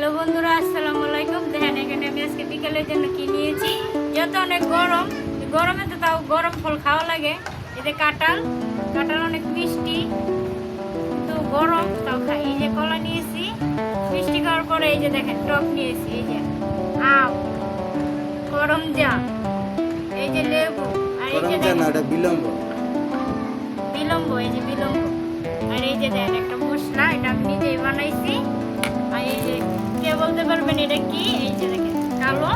Hello বন্ধুরা আসসালামু আলাইকুম। দেখেন এখানে আমি আজকে বিকেলের জন্য কি নিয়েছি? যেহেতু অনেক গরম গরমে তো তাও গরম ফল খাওয়া লাগে। এতে কাঁঠাল কাঁঠাল অনেক মিষ্টি তো গরম তাও খাই এই যে কলা নিয়েছি মিষ্টি খাওয়ার পরে এই যে দেখেন টক নিয়েছি এই যে আম গরম জাম এই যে লেবু আর এই যে বিলম্ব। বিলম্ব এই যে বিলম্ব। আর এই যে দেখেন একটা মশলা এটা আমি পারবেন এটা কি এই যে দেখেন কালো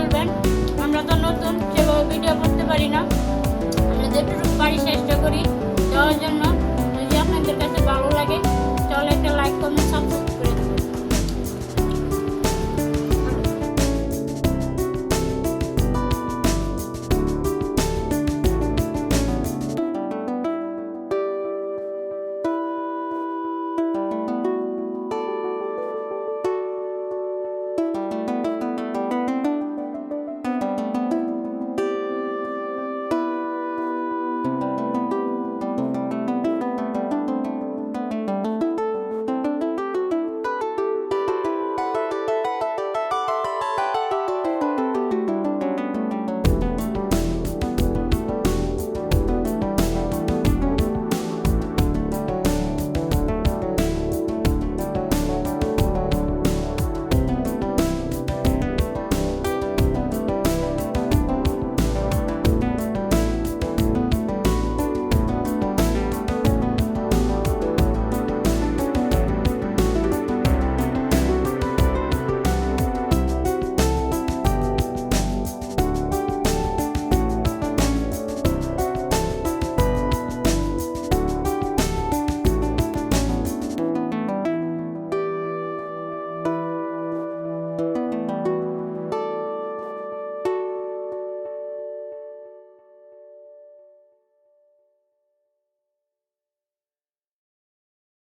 বলবেন। আমরা তো নতুন সেভাবে ভিডিও করতে পারি না। আমরা যেটুকু পারি, চেষ্টা করি দেওয়ার জন্য।